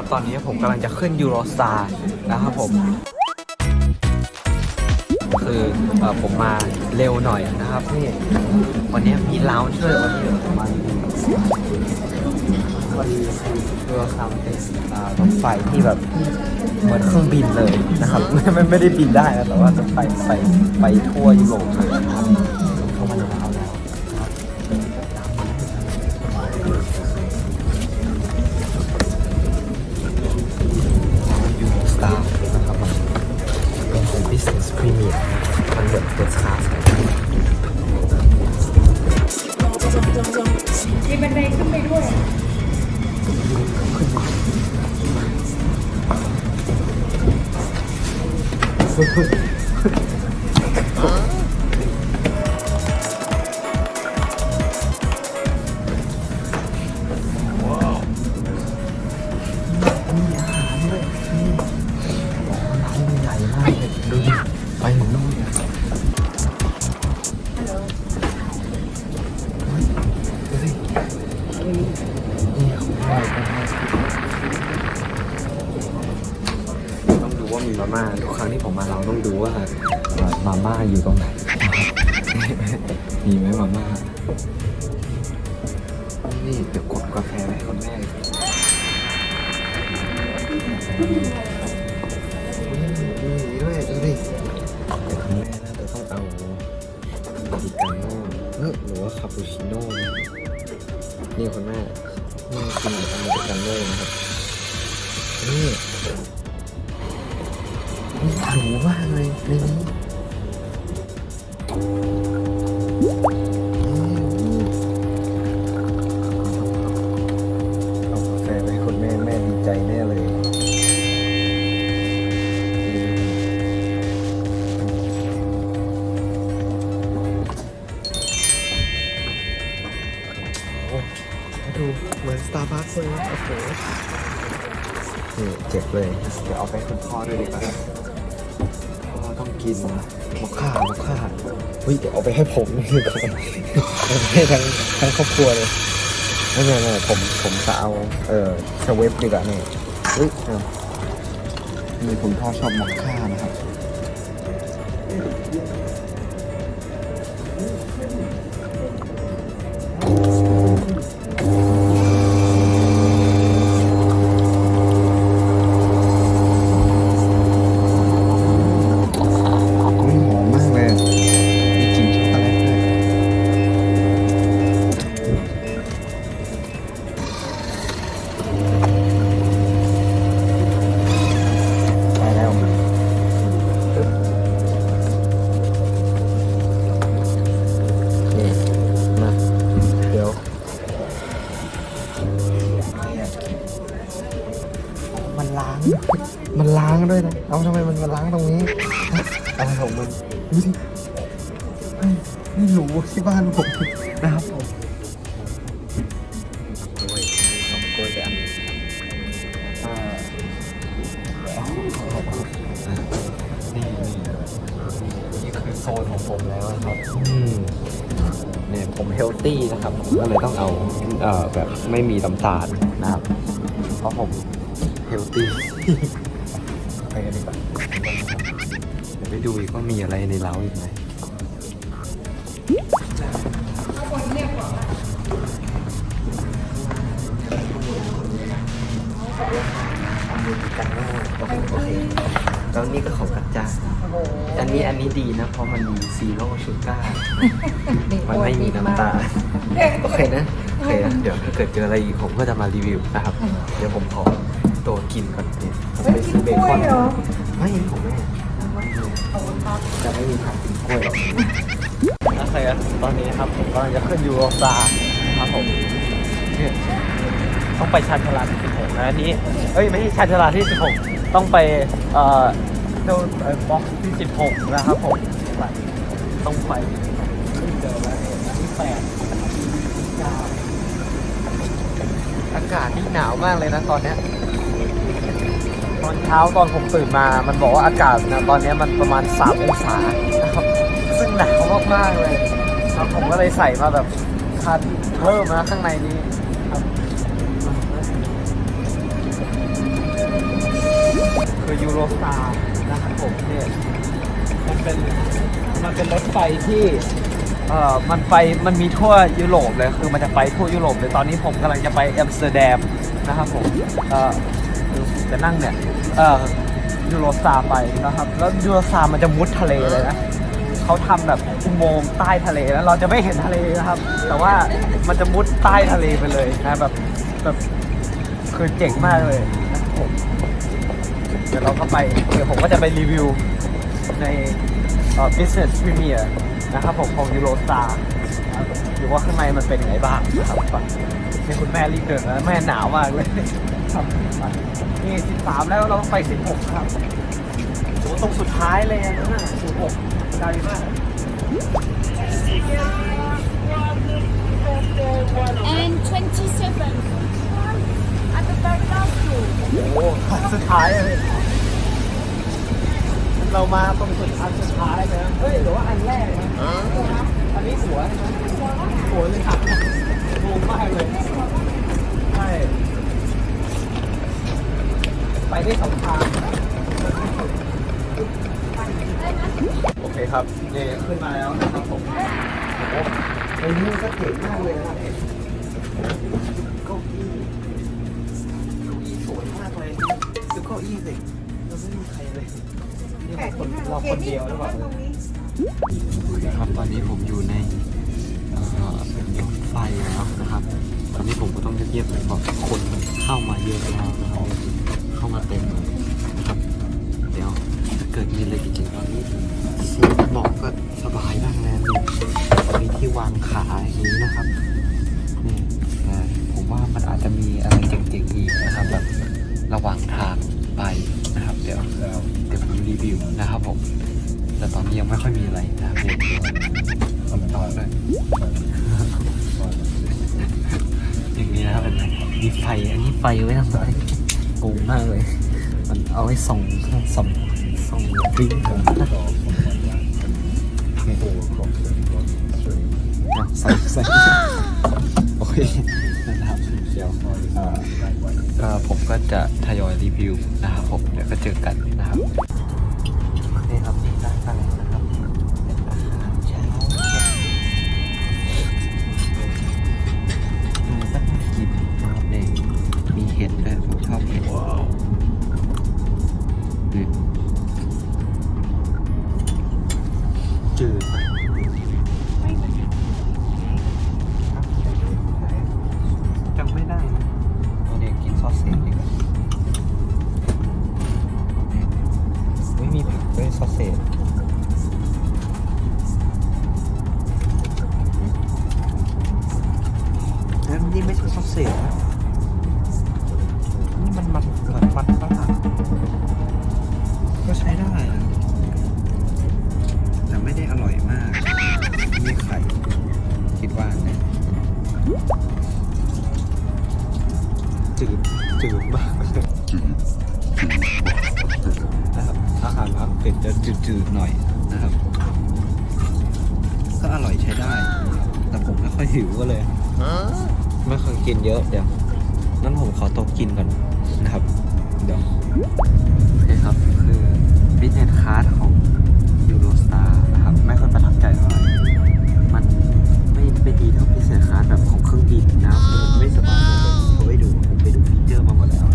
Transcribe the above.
ครับ ตอนนี้ผมกำลังจะขึ้นยูโรสตาร์นะครับผม คือเอ่อผมมาเร็วหน่อยนะครับนี่วันนี้มีลาวช่วยวันนี้มาณวันนี้ยูโรสตาร์มันเป็นอ่ารถไฟที่แบบเหมือนเครื่องบินเลยนะครับ ไม่ไม่ไม่ได้บินได้นะแต่ว่าจะไปไปไปทั่วยุโรปเลยนะครับ มันเหมือน first class เลยมีบันไดขึ้นไปด้วยมี มีมาม่าทุกครั้งที่ผมมาเราต้องดูว่ามาม่าอยู่ตรงไหนมีไหมมาม่านี่เดี๋ยวกดกาแฟไว้ให้คุณแม่มีด้วยดูดิแต่คุณแม่น่าจะต้องเอาดิกาโน่เออหรือว่าคาปูชิโน่นี่คุณแม่แม่กินอเมริกาโน่นะครับ ดูเหมือนสตาร์บัคเลยนะโอ้โหนี่เจ็บเลย เดี๋ยวเอาไปให้คุณพ่อด้วยดีกว่าพ่อต้องกินมอคค่ามอคค่าเฮ้ยเดี๋ยวเอาไปให้ผมดีกว่าเอาไปให้ทั้งทั้งครอบครัวเลยไม่ไม่ไม่ผมผมจะเอาเออสเวฟดีกว่านี่เฮ้ยเอานี่คุณพ่อชอบมอคค่านะครับ เอาทำไมมันมาล้างตรงนี้ฮะอะไรของมันดูสิเฮ้ยนี่หรูที่บ้านผมนะครับผมกล้วยสองกล้วยไปอันหนึงอ่าอ่านี่นี่นี่คือโซนของผมแล้วนะครับอืมเนี่ยผมเฮลตี้นะครับผมก็เลยต้องเอาเอ่อแบบไม่มีน้ำตาลนะครับ เพราะผมเฮลตี้ไป กันดีกว่าเดี๋ยวไปดูอีกว่ามีอะไรในเล้าอีกไหมกันโอเคโอเคแล้วนี่ก็ของกัจจาอันนี้อันนี้ดีนะ เพราะมันมีซีโร่ชูการ์มันไม่มีน้ำตาลโอเคนะโอเคนะเดี๋ยวถ้าเกิดเจออะไรอีกผมก็จะมารีวิวนะครับ เดี๋ยวผมขอ ตัวกินก่อนเนี่ยไปซื้อเบคอนไม่ของแม่จะไม่มีทางกินกล้วยหรอกโอเคตอนนี้ครับผมกำลังจะขึ้นยูโรสตาร์นะครับผมเนี่ยต้องไปชานชาลาที่16นะอันนี้ เอ้ยไม่ใช่ชานชาลาที่ 16 ต้องไปเอ่อโดนเอ่อบ็อกซ์ที่ 16 นะครับผมไปต้องไปขึ้นเจอแล้วเนี่ยที่แปดเก้าอากาศนี่หนาวมากเลยนะตอนเนี้ยต อนเช้าตอนผมตื่นมา มันบอกว่าอากาศนะตอนนี้มันประมาณ3องศานะครับ ซึ่งหนาวมากๆเลยครับผมก็เลยใส่มาแบบคาดเพิ่มนะข้างในนี้ครับโรสตาร์นะครับผมเนี่ยมันเป็นมันเป็นรถไฟที่เอ่อมันไปมันมีทั่วยุโรปเลยคือมันจะไปทั่วยุโรปเลยตอนนี้ผมกำลังจะไปแอมสเตอร์ดัมนะครับผมเอ่อ จะนั่งเนี่ยเอ่อยูโรสตาไปนะครับ แล้วยูโรสตามันจะมุดทะเลเลยนะเขาทำแบบอุโมงค์ใต้ทะเลแล้วเราจะไม่เห็นทะเลนะครับ แต่ว่ามันจะมุดใต้ทะเลไปเลยนะแบบแบบคือเจ๋งมากเลยนะผมเดี๋ยวเราก็ไปเดี๋ยวผมก็จะไปรีวิวในเอ่อ business premier นะครับผมของ Eurostar นะครับดูว่าข้างในมันเป็นยังไงบ้างนะครับไปนี่คุณแม่รีบเดินแล้วแม่หนาวมากเลย ครับไปนี่13แล้วเราต้องไป16นะครับโอ้ตรงสุดท้ายเลยนะน่ะศูนย์หกไกลมาก and 27 at the very last row. โอ้อันสุดท้ายเลย เรามาตรงสุดอันสุดท้ายเลยนะเฮ้ยหรือว่าอันแรกนะอันนี้หัวใช่ไหมหัวเลยครับงงมากเลย ได้สองทางโอเคครับเนี่ขึ้นมาแล้วนะครับผมโอ้โหในนี้ก็เจ๋งมากเลยนะครับเนี่ยเก้าอี้เก้าอี้สวยมากเลยดูเก้าอี้สิเราไม่มีใครเลยนี่เราคนเราคนเดียวหรือเปล่าครับตอนนี้ผมอยู่ในรถไฟแล้วนะครับ ตอนนี้ผมก็ต้องเงียบๆไปเพราะคนเข้ามาเยอะแล้วนะครับ มาเต็มเลยนะครับ เดี๋ยวถ้าเกิดมีอะไรจริงๆตอนนี้ซีบอกก็สบายมากนะนี่มีที่วางขาอย่างนี้นะครับนี่นะผมว่ามันอาจจะมีอะไรเจ๋งๆอีกนะครับแบบระหว่างทางไปนะครับ เดี๋ยวเดี๋ยวผมรีวิวนะครับผมแต่ตอนนี้ยังไม่ค่อยมีอะไรนะครับเดี๋ยวทำต่อเลยอย่างนี้นะครับเป็นไงมีไฟอันนี้ไฟไว้ทำไร โกงมากเลย มันเอาไว้ส่องส่องส่องกลิ้งผมอ่ใส่ใส่โอเคนะครับเดี๋ยวเอ่อก็ผมก็จะทยอยรีวิวนะครับผมเดี๋ยวก็เจอกันนะครับ ไม่มีผักด้วยซอสเซจ ไม่เคยกินเยอะเดี๋ยวนั้นผมขอตัวกินก่อนนะครับ เดี๋ยวโอเคครับคือ business class ของยูโรสตาร์นะครับ ไม่ค่อยประทับใจเท่าไหร่มันไม่ไม่ดีเท่า business class แบบของเครื่องบินนะมันไม่สบายเลยเขาไปดูผมไปดูฟีเจอร์มาหมดแล้ว